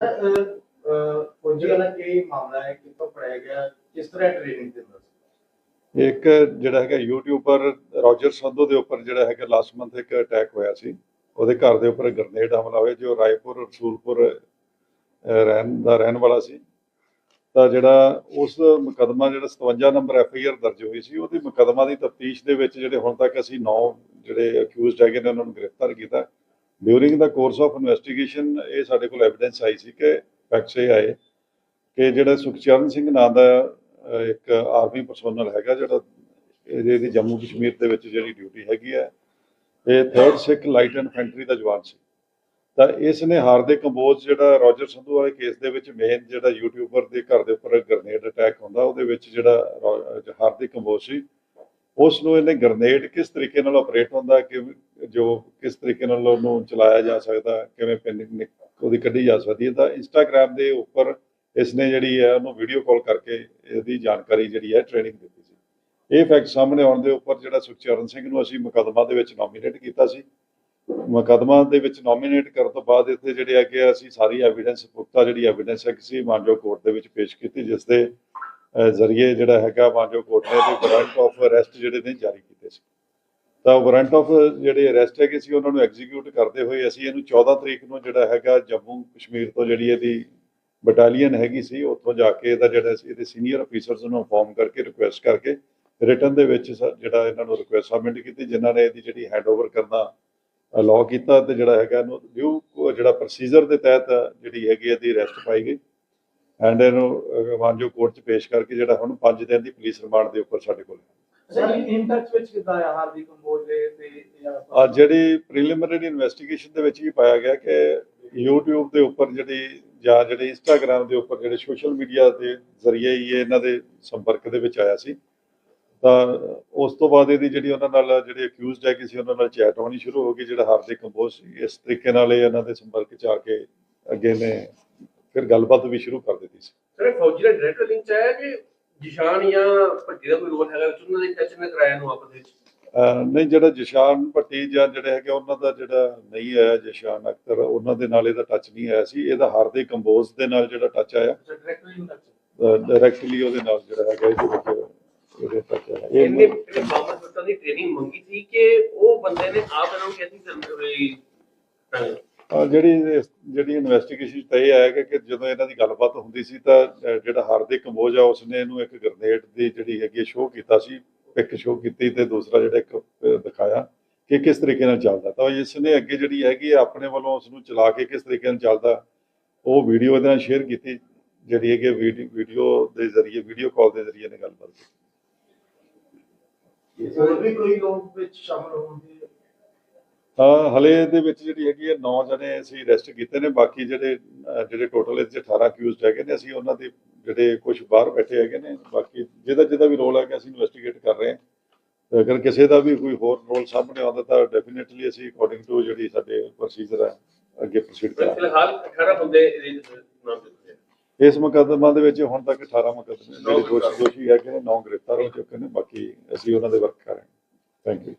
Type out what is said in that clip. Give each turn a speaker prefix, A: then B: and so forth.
A: ਫੌਜੀ ਵਾਲਾ ਕੀ ਮਾਮਲਾ ਹੈ ਕਿੱਥੋਂ ਪੜਿਆ ਗਿਆ, ਕਿਸ ਤਰ੍ਹਾਂ ਟ੍ਰੇਨਿੰਗ ਦਿੰਦਾ ਸੀ?
B: ਇੱਕ ਜਿਹੜਾ ਹੈਗਾ ਯੂਟਿਊਬਰ ਰੋਜਰ ਸੰਧੂ ਦੇ ਉੱਪਰ ਜਿਹੜਾ ਹੈਗਾ ਲਾਸਟ ਮੰਥ ਇੱਕ ਅਟੈਕ ਹੋਇਆ ਸੀ। ਉਹਦੇ ਘਰ ਦੇ ਉੱਪਰ ਗ੍ਰਨੇਡ ਹਮਲਾ ਹੋਇਆ, ਜੋ ਰਾਏਪੁਰ, ਰਸੂਲਪੁਰ ਰਹਿਣ ਦਾ ਰਹਿਣ ਵਾਲਾ ਸੀ। ਤਾਂ ਜਿਹੜਾ ਉਸ ਮੁਕਦਮਾ ਜਿਹੜਾ 57 ਨੰਬਰ ਐਫ ਆਈ ਆਰ ਦਰਜ ਹੋਈ ਸੀ, ਉਹਦੀ ਮੁਕਦਮਾ ਦੀ ਤਫਤੀਸ਼ ਦੇ ਵਿੱਚ ਜਿਹੜੇ ਹੁਣ ਤੱਕ ਅਸੀਂ 9 ਜਿਹੜੇ ਅਕਿਊਜ਼ਡ ਹੈਗੇ ਨੇ, ਉਹਨਾਂ ਨੂੰ ਗ੍ਰਿਫਤਾਰ ਕੀਤਾ। During the course of investigation ਇਹ ਸਾਡੇ ਕੋਲ ਐਵੀਡੈਂਸ ਆਈ ਸੀ ਕਿ ਫੈਕਟਸ ਇਹ ਆਏ ਕਿ ਜਿਹੜਾ ਸੁਖਚਰਨ ਸਿੰਘ ਨਾਂ ਦਾ ਇੱਕ ਆਰਮੀ ਪਰਸਨਲ ਹੈਗਾ ਜਿਹੜਾ ਇਹਦੇ ਦੀ ਜੰਮੂ ਕਸ਼ਮੀਰ ਦੇ ਵਿੱਚ ਜਿਹੜੀ ਡਿਊਟੀ ਹੈਗੀ ਹੈ, ਇਹ 3rd ਸਿੱਖ ਲਾਈਟ ਇਨਫੈਂਟਰੀ ਦਾ ਜਵਾਨ ਸੀ। ਤਾਂ ਇਸ ਨੇ ਹਾਰਦਿਕ ਕੰਬੋਜ ਜਿਹੜਾ ਰੋਜਰ ਸੰਧੂ ਵਾਲੇ ਕੇਸ ਦੇ ਵਿੱਚ ਮੇਨ ਜਿਹੜਾ ਯੂਟਿਊਬਰ ਦੇ ਘਰ ਦੇ ਉੱਪਰ ਗ੍ਰਨੇਡ ਅਟੈਕ ਹੁੰਦਾ, ਉਹਦੇ ਵਿੱਚ ਜਿਹੜਾ ਰੋ- ਹਾਰਦਿਕ ਕੰਬੋਜ ਸੀ, ਉਸ ਨੂੰ ਇਹਨੇ ਗ੍ਰਨੇਡ ਕਿਸ ਤਰੀਕੇ ਨਾਲ ਆਪਰੇਟ ਹੁੰਦਾ, ਕਿ ਜੋ ਕਿਸ ਤਰੀਕੇ ਨਾਲ ਉਹਨੂੰ ਚਲਾਇਆ ਜਾ ਸਕਦਾ ਕਿਵੇਂ ਪਿੰਨ ਉਹਦੀ ਕੱਢੀ ਜਾ ਸਕਦੀ ਹੈ ਤਾਂ ਇੰਸਟਾਗ੍ਰam ਦੇ ਉੱਪਰ ਇਸ ਨੇ ਜਿਹੜੀ ਹੈ ਉਹਨੂੰ ਵੀਡੀਓ ਕਾਲ ਕਰਕੇ ਇਹਦੀ ਜਾਣਕਾਰੀ ਜਿਹੜੀ ਹੈ ਟ੍ਰੇਨਿੰਗ ਦਿੱਤੀ ਸੀ। ਇਹ ਫੈਕਟ ਸਾਹਮਣੇ ਆਉਣ ਦੇ ਉੱਪਰ ਜਿਹੜਾ ਸੁਖਚਰਨ ਸਿੰਘ ਨੂੰ ਅਸੀਂ ਮੁਕੱਦਮਾ ਦੇ ਵਿੱਚ ਨੋਮੀਨੇਟ ਕੀਤਾ ਸੀ। ਮੁਕੱਦਮਾ ਦੇ ਵਿੱਚ ਨੋਮੀਨੇਟ ਕਰਨ ਤੋਂ ਬਾਅਦ ਇੱਥੇ ਜਿਹੜੇ ਹੈਗੇ ਆ, ਅਸੀਂ ਸਾਰੀ ਐਵੀਡੈਂਸ ਪੁਖਤਾ ਜਿਹੜੀ ਐਵੀਡੈਂਸ ਹੈ ਕਿਸੇ ਮਾਨਜੋ ਕੋਰਟ ਦੇ ਵਿੱਚ ਪੇਸ਼ ਕੀਤੀ ਜਿਸ ਦੇ ਜ਼ਰੀਏ ਜਿਹੜਾ ਹੈਗਾ ਮਾਨਜੋ ਕੋਰਟ ਨੇ ਇਹਦੇ ਵਾਰੰਟ ਆਫ ਅਰੈਸਟ ਜਿਹੜੇ ਨੇ ਜਾਰੀ ਕੀਤੇ। ਤਾਂ ਵਾਰੰਟ ਆਫ ਜਿਹੜੇ ਅਰੈਸਟ ਹੈਗੇ ਸੀ ਉਹਨਾਂ ਨੂੰ ਐਗਜ਼ੀਕਿਊਟ ਕਰਦੇ ਹੋਏ ਅਸੀਂ ਇਹਨੂੰ 14 ਤਰੀਕ ਨੂੰ ਜਿਹੜਾ ਹੈਗਾ ਜੰਮੂ ਕਸ਼ਮੀਰ ਤੋਂ ਜਿਹੜੀ ਇਹਦੀ ਬਟਾਲੀਅਨ ਹੈਗੀ ਸੀ ਉੱਥੋਂ ਜਾ ਕੇ ਇਹਦਾ ਜਿਹੜਾ ਸੀ ਇਹਦੇ ਸੀਨੀਅਰ ਅਫੀਸਰਸ ਨੂੰ ਇਨਫੋਰਮ ਕਰਕੇ ਰਿਕੁਐਸਟ ਕਰਕੇ ਰਿਟਰਨ ਦੇ ਵਿੱਚ ਸ- ਜਿਹੜਾ ਇਹਨਾਂ ਨੂੰ ਰਿਕੁਐਸਟ ਸਬਮਿਟ ਕੀਤੀ ਜਿਨ੍ਹਾਂ ਨੇ ਇਹਦੀ ਜਿਹੜੀ ਹੈਂਡਓਵਰ ਕਰਨਾ ਅਲਾਉ ਕੀਤਾ ਤੇ ਜਿਹੜਾ ਹੈਗਾ ਇਹਨੂੰ ਡਿਊ ਜਿਹੜਾ ਪ੍ਰੋਸੀਜਰ ਦੇ ਤਹਿਤ ਜਿਹੜੀ ਹੈਗੀ ਇਹਦੀ ਅਰੈਸਟ ਪਾਈ ਗਈ। ਐਂਡ ਇਹਨੂੰ ਅਹ, ਮਾਨਜੋ ਕੋਰਟ 'ਚ ਪੇਸ਼ ਕਰਕੇ ਜਿਹੜਾ ਹੁਣ 5 ਦਿਨ ਦੀ ਪੁਲਿਸ ਰਿਮਾਂਡ ਦੇ ਉੱਪਰ ਸਾਡੇ ਕੋਲ
A: ਸਰ ਇਨ ਟੱਚ ਵਿੱਚ ਕਿੱਦਾਂ ਆ ਹਾਰਦੀ ਕੰਬੋਜ ਦੇ ਤੇ
B: ਆ ਜਿਹੜੀ ਪ੍ਰੀਲਿਮਿਨਰੀ ਇਨਵੈਸਟੀਗੇਸ਼ਨ ਦੇ ਵਿੱਚ ਵੀ ਪਾਇਆ ਗਿਆ ਕਿ YouTube ਦੇ ਉੱਪਰ ਜਿਹੜੀ ਜਾਂ ਜਿਹੜੇ Instagram ਦੇ ਉੱਪਰ ਜਿਹੜੇ ਸੋਸ਼ਲ ਮੀਡੀਆ ਦੇ ਜ਼ਰੀਏ ਹੀ ਇਹ ਇਹਨਾਂ ਦੇ ਸੰਪਰਕ ਦੇ ਵਿੱਚ ਆਇਆ ਸੀ। ਤਾਂ ਉਸ ਤੋਂ ਬਾਅਦ ਇਹਦੀ ਜਿਹੜੀ ਉਹਨਾਂ ਨਾਲ ਜਿਹੜੇ ਅਕਿਊਜ਼ਡ ਹੈ ਕਿਸੇ ਉਹਨਾਂ ਨਾਲ ਚੈਟ ਹੋਣੀ ਸ਼ੁਰੂ ਹੋ ਗਈ ਜਿਹੜਾ ਹਾਰਦਿਕ ਕੰਬੋਜ ਸੀ। ਇਸ ਤਰੀਕੇ ਨਾਲ ਇਹ ਇਹਨਾਂ ਦੇ ਸੰਪਰਕ ਚ ਆ ਕੇ ਅੱਗੇ ਨੇ ਫਿਰ ਗੱਲਬਾਤ ਵੀ ਸ਼ੁਰੂ ਕਰ ਦਿੱਤੀ ਸੀ।
C: ਸਰ ਫੌਜੀ ਦਾ ਡਾਇਰੈਕਟ ਲਿੰਕ ਚ ਆਇਆ ਕਿ ਜਿਸ਼ਾਨ ਜਾਂ ਭੱਟੀ ਦਾ ਕੋਈ ਰੋਲ ਹੈਗਾ ਵਿੱਚ? ਉਹਨਾਂ ਦੇ ਟੱਚ ਨੇ ਕਰਾਇਆ ਨੂੰ ਆਪਸ ਵਿੱਚ?
B: ਨਹੀਂ ਜਿਹੜਾ ਜਸ਼ਾਨ ਭੱਟੀ ਜਾਂ ਜਿਹੜੇ ਹੈਗੇ ਉਹਨਾਂ ਦਾ ਜਿਹੜਾ ਨਹੀਂ ਆਇਆ ਜਸ਼ਾਨ ਅਖਤਰ ਉਹਨਾਂ ਦੇ ਨਾਲ ਇਹਦਾ ਟੱਚ ਨਹੀਂ ਆਇਆ ਸੀ। ਇਹਦਾ ਹਾਰਦਿਕ ਕੰਬੋਜ ਦੇ ਨਾਲ ਜਿਹੜਾ ਟੱਚ ਆਇਆ।
A: ਡਾਇਰੈਕਟਲੀ
B: ਉਹਦੇ ਨਾਲ ਜਿਹੜਾ ਹੈਗਾ ਇਹਦੇ ਵਿੱਚ ਉਹਦੇ ਟੱਚ ਆਇਆ।
C: ਇਹਨੇ
B: ਇਹ
C: ਇਹਨੇ ਬਾਬਰ ਸੱਤਾ ਦੀ ਟ੍ਰੇਨਿੰਗ ਮੰਗੀ ਸੀ ਕਿ ਉਹ ਬੰਦੇ ਨੇ ਆਪ ਇਹਨਾਂ ਨੂੰ ਕਿਹਾ ਸੀ
B: ਜਿਹੜੀ ਜਿਹੜੀ ਇਨਵੈਸਟੀਗੇਸ਼ਨ ਤੇ ਇਹ ਆਇਆ ਕਿ ਜਦੋਂ ਇਹਨਾਂ ਦੀ ਗੱਲਬਾਤ ਹੁੰਦੀ ਸੀ ਤਾਂ ਜਿਹੜਾ ਹਾਰਦਿਕ ਕੰਬੋਜ ਆ, ਉਸਨੇ ਇਹਨੂੰ ਇੱਕ ਗ੍ਰਨੇਡ ਦੀ ਜਿਹੜੀ ਹੈਗੀ ਸ਼ੋਅ ਕੀਤਾ ਸੀ। ਪਿਕ ਸ਼ੋਅ ਕੀਤੀ ਤੇ ਦੂਸਰਾ ਜਿਹੜਾ ਇੱਕ ਦਿਖਾਇਆ ਕਿ ਕਿਸ ਤਰੀਕੇ ਨਾਲ ਚੱਲਦਾ। ਤਾਂ ਇਸ ਨੇ ਅੱਗੇ ਜਿਹੜੀ ਹੈਗੀ ਆਪਣੇ ਵੱਲੋਂ ਉਸ ਨੂੰ ਚਲਾ ਕੇ ਕਿਸ ਤਰੀਕੇ ਨਾਲ ਚੱਲਦਾ, ਉਹ ਵੀਡੀਓ ਇਹਦੇ ਨਾਲ ਸ਼ੇਅਰ ਕੀਤੀ, ਜਿਹੜੀ ਹੈਗੀ ਵੀਡੀਓ ਦੇ ਜ਼ਰੀਏ ਵੀਡੀਓ ਕਾਲ ਦੇ ਜ਼ਰੀਏ ਨੇ ਗੱਲਬਾਤ ਕੀਤੀ।
A: ਹੋਰ ਵੀ ਕੋਈ ਲੋਕ ਵਿੱਚ ਸ਼ਾਮਲ ਹੋਣਗੇ
B: ਹਲੇ ਦੇ ਵਿੱਚ ਜਿਹੜੀ ਹੈਗੀ ਹੈ 9 ਜਣੇ ਅਸੀਂ ਅਰੈਸਟ ਕੀਤੇ ਨੇ। ਬਾਕੀ ਜਿਹੜੇ ਜਿਹੜੇ ਟੋਟਲ ਇਹਦੇ 'ਚ 18 ਅਕਿਊਜ਼ਡ ਹੈਗੇ ਨੇ ਅਸੀਂ ਉਹਨਾਂ ਦੇ ਜਿਹੜੇ ਕੁਝ ਬਾਹਰ ਬੈਠੇ ਹੈਗੇ ਨੇ। ਬਾਕੀ ਜਿਹਦਾ ਜਿਹਦਾ ਵੀ ਰੋਲ ਹੈਗਾ ਅਸੀਂ ਇਨਵੈਸਟੀਗੇਟ ਕਰ ਰਹੇ ਹਾਂ। ਅਗਰ ਕਿਸੇ ਦਾ ਵੀ ਕੋਈ ਹੋਰ ਰੋਲ ਸਾਹਮਣੇ ਆਉਂਦਾ ਤਾਂ ਡੈਫੀਨਿਟਲੀ ਅਸੀਂ ਅਕੋਰਡਿੰਗ ਟੂ ਜਿਹੜੀ ਸਾਡੇ ਪ੍ਰੋਸੀਜਰ ਹੈ ਅੱਗੇ ਪ੍ਰੋਸੀਡ ਕਰਾਂਗੇ।
C: ਫਿਲਹਾਲ 18 ਬੰਦੇ
B: ਇਸ ਮੁਕੱਦਮਾ ਦੇ ਵਿੱਚ ਹੁਣ ਤੱਕ 18 ਮੁਕੱਦਮੇ ਜਿਹੜੇ ਦੋਸ਼ੀ ਦੋਸ਼ੀ ਹੈਗੇ ਨੇ 9 ਗ੍ਰਿਫਤਾਰ ਹੋ ਚੁੱਕੇ ਨੇ। ਬਾਕੀ ਅਸੀਂ ਉਹਨਾਂ ਦੇ ਵਰਕ ਕਰ ਰਹੇ ਹਾਂ। Thank you